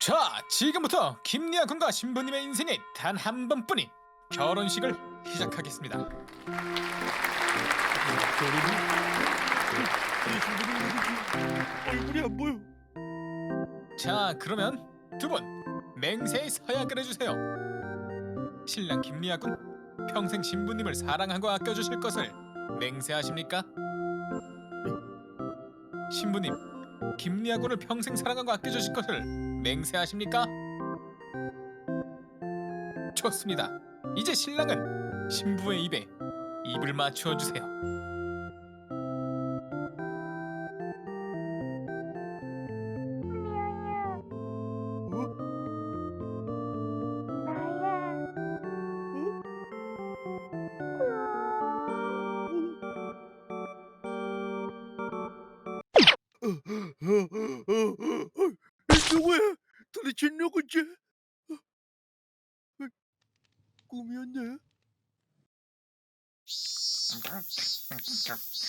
자, 지금부터 김리아 군과 신부님의 인생에 단한 번뿐인 결혼식을 시작하겠습니다. 얼굴이 안 보여. 자, 그러면 두 분 맹세의 서약을 해주세요. 신랑 김리아 군 평생 신부님을 사랑하고 아껴주실 것을 맹세하십니까? 신부님, 김리아 군을 평생 사랑하고 아껴주실 것을 맹세하십니까? 좋습니다. 이제 신랑은 신부의 입에 입을 맞추어 주세요. 누구야? 도대체 누구지? 어, 어, 꿈이었네.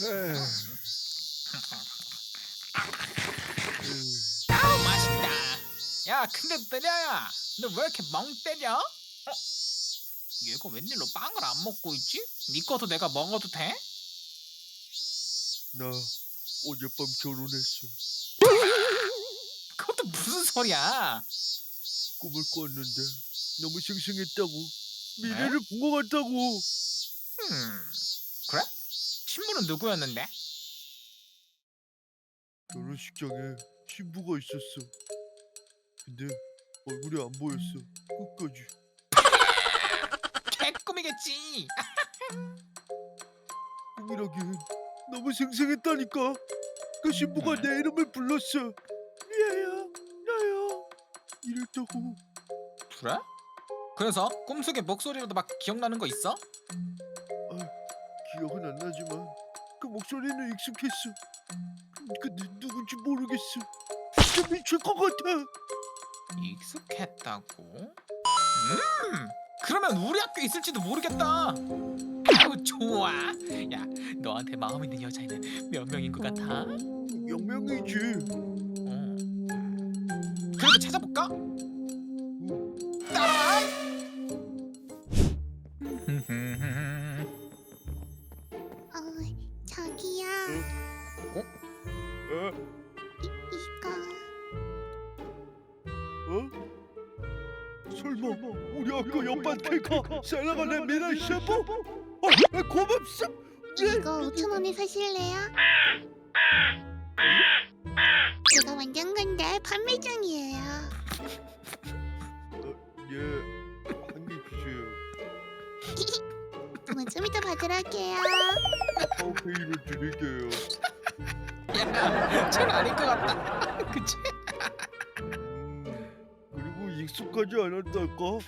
에휴, 아우 맛있다. 야 근데 때려야 너 왜 이렇게 멍 때려? 어? 얘가 웬일로 빵을 안 먹고 있지? 네 것도 내가 먹어도 돼? 나 어젯밤 결혼했어. 그것도 무슨 소리야? 꿈을 꿨는데 너무 생생했다고. 미래를 본 것 같다고. 음 그래? 신부는 누구였는데? 결혼식장에 신부가 있었어. 근데 얼굴이 안 보였어. 끝까지. 개꿈이겠지. 꿈이라기엔 너무 생생했다니까. 그 신부가 내 이름을 불렀어. 미아야, 나야. 이랬다고. 그래? 그래서 꿈속의 목소리로도 막 기억나는 거 있어? 기억은 안 나지만 그 목소리는 익숙했어. 근데 누군지 모르겠어. 진짜 미칠 것 같아. 익숙했다고? 음 그러면 우리 학교에 있을지도 모르겠다. 아우 좋아. 야 너한테 마음 있는 여자애는 몇 명인 것 같아? 영명이지. 어. 그래도 찾아볼까? 살아가 내 미래 셰프? 어, 아, 고맙소. 이거 5천 원에 사실래요? 제가 완전 건데 판매 중이에요. 예, 한개 주세요. 뭐좀 이따 받으러 올게요. 카페이로 드릴게요. 야, 전 아닐 것 같다. 그치? 음, 그리고 익숙하지 않았달까?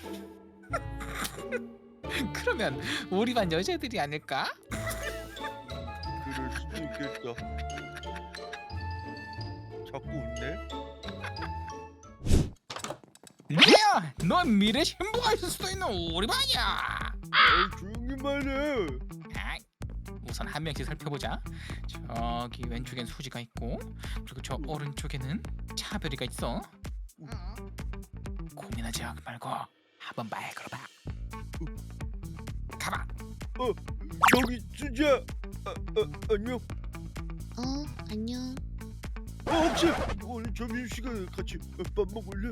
그러면 우리 반 여자들이 아닐까? 그럴 수도 있겠다. 자꾸 웃네? 리아야, 넌 미래 신부가 있을 수도 있는 우리 반이야. 아이 조용히만 해. 아이, 우선 한 명씩 살펴보자. 저기 왼쪽엔 수지가 있고, 그리고 저 오른쪽에는 차별이가 있어. 고민하지 말고 한번 말 걸어봐. 가봐. 여기 수지야. 아, 아, 안녕. 어, 안녕. 어, 혹시 오늘 점심 시간에 같이 밥 먹을래?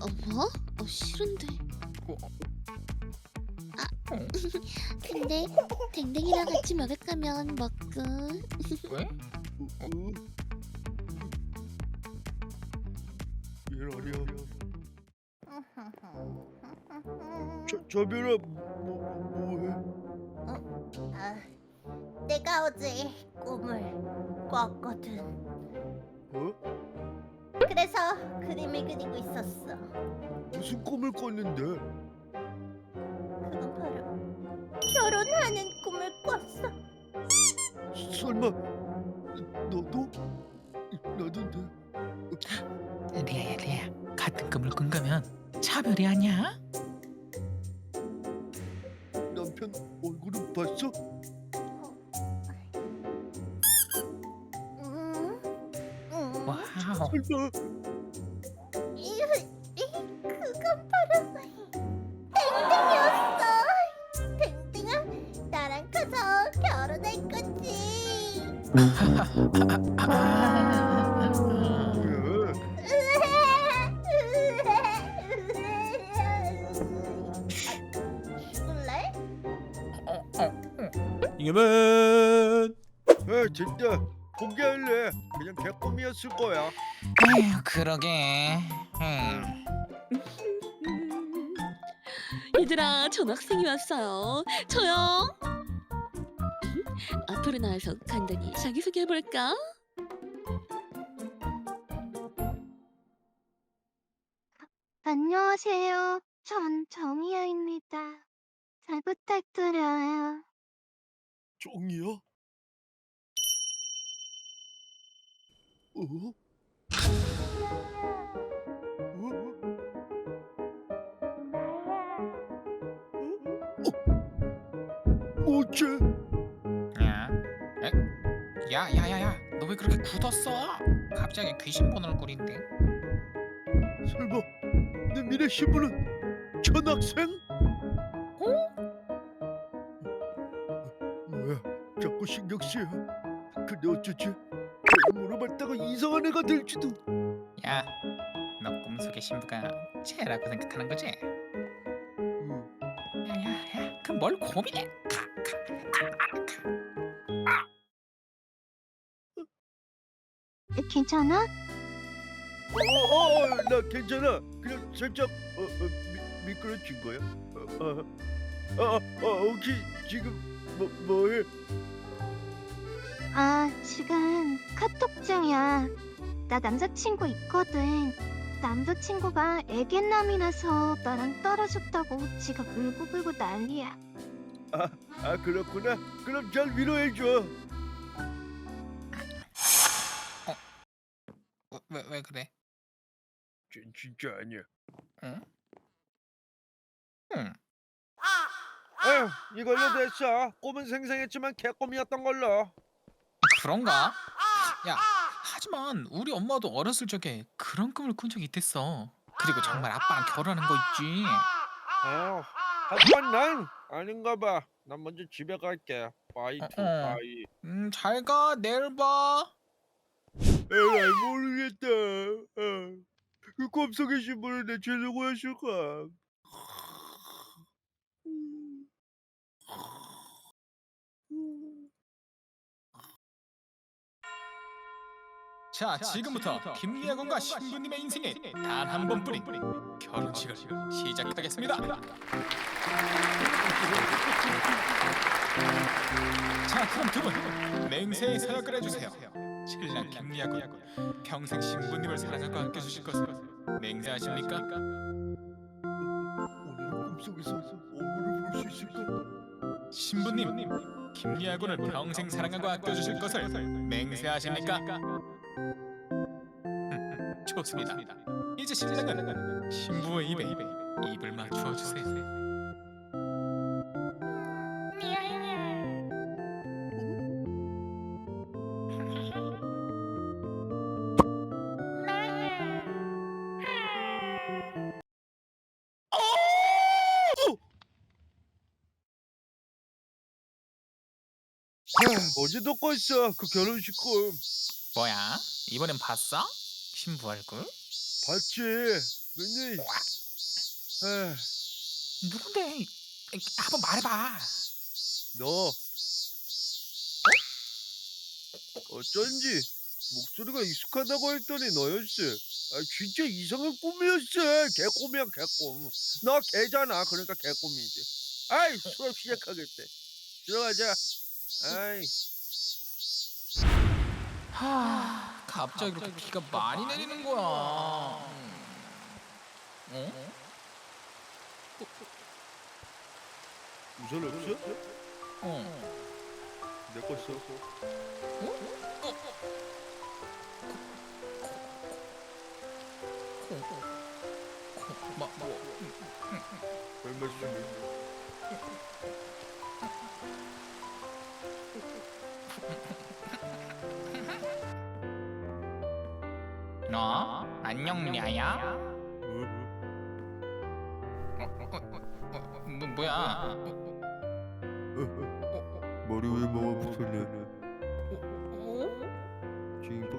어, 뭐? 어, 싫은데. 어, 근데 댕댕이랑 같이 먹을 거면 먹고. 왜? 어? 어? 얘 아니야. 저 저별아 뭐 뭐해? 아, 내가 어제 꿈을 꿨거든. 어? 그래서 그림을 그리고 있었어. 무슨 꿈을 꿨는데? 그건 바로 결혼하는 꿈을 꿨어. 설마 너도? 나던데. 리아야, 리아. 같은 꿈을 꾼 거면 차별이 아니야? 죽었어. 그건 바로 땡땡이었어. 땡땡아, 나랑 커서 결혼할 거지. 그, 놀래? 잉여맨. 아 진짜 공개할래 그냥 개꿈이었을 거야 에휴 그러게 음. 얘들아 전학생이 왔어요 조용 앞으로 나와서 간단히 자기소개 해볼까? 안녕하세요. 전 정희아입니다. 잘 부탁드려요. 종이야? 어? 어? 뭐지? 야, 에? 야, 야, 야, 야, 너 왜 그렇게 굳었어? 갑자기 귀신 보는 얼굴인데. 설마 내 미래 신부는 전학생? 어? 뭐야 자꾸 신경 쓰여 근데 어쩌지 물어봤다가 이상한 애가 될지도 야, 너 꿈속의 신부가 쟤라고 생각하는 거지? 응. 야, 야, 야, 그럼 뭘 고민해? 가, 가. 괜찮아? 어 어 어 나 괜찮아 그냥 살짝 어, 어, 미, 미끄러진 거야 어, 어, 어, 어, 혹시 지금 뭐, 뭐해 아, 지금 카톡 중이야. 나 남자친구 있거든. 남자친구가 애견남이라서 나랑 떨어졌다고 지가 울고불고 난리야. 아 그렇구나 그럼 잘 위로해줘 어, 왜, 왜 그래? 진, 진짜 아니야 응? 응. 에휴 이걸로 됐어 꿈은 생생했지만 개꿈이었던 걸로 그런가? 야, 하지만 우리 엄마도 어렸을 적에 그런 꿈을 꾼 적이 있댔어. 그리고 정말 아빠랑 결혼하는 거 있지. 어, 하지만 난 아닌가 봐. 난 먼저 집에 갈게. 바이 투 어, 어. 바이. 음, 잘 가. 내일 봐. 에이, 모르겠다. 어. 그 꿈속의 신부는 대체 누구였을까? 자, 지금부터 김리아군과 신부님의 인생에 단 한 번뿐인 결혼식을 시작하겠습니다. 자, 그럼 두 분 맹세의 서약을 해주세요. 신랑 김리아군 평생 신부님을 사랑하고 아껴주실 것을 맹세하십니까? 오늘 꿈속에서 얼굴을 볼수 있을까? 신부님 김리아군을 평생 사랑하고 아껴주실 것을 맹세하십니까? 좋습니다. 이제 신랑은 신부의 입에 입을 맞추어 주세요. 하, 어제도 꿨어. 그 결혼식 꿈. 뭐야? 이번엔 봤어? 신부 얼굴? 봤지? 근데 아, 누군데? 이, 한번 말해봐. 너 어쩐지 목소리가 익숙하다고 했더니 너였어. 아, 진짜 이상한 꿈이었어. 개꿈이야 개꿈. 너 개잖아. 그러니까 개꿈이지. 아이 수업 시작하겠대. 들어가자. 아이 하, 갑자기 이렇게 비가 많이 내리는 거야. 어? 우산 없어? 어. 내거 써. 뭐, 뭐. 별 말씀을. 너 안녕 리아야? 어? 어, 어, 어, 어, 뭐, 뭐야? 머리 왜 먹어 붙었냐? 어, 징징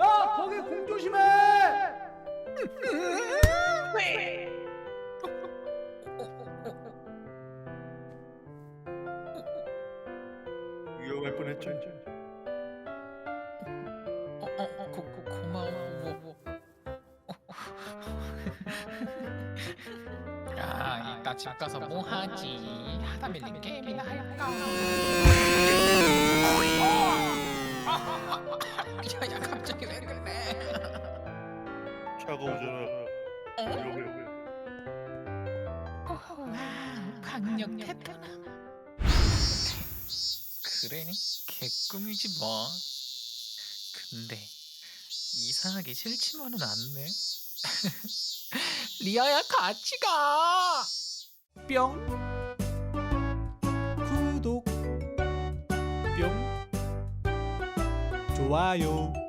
야 거기 공 조심해 위험할 뻔했죠 집 가서 뭐 하지? 하다 밀린 게임이나 할까? 야, 야, 갑자기 왜 그래? 차가우잖아 위험해 와, 강력 태도나. 그래, 개꿈이지 뭐. 근데 이상하게 싫지만은 않네. 리아야 같이 가. 뿅 구독 뿅 좋아요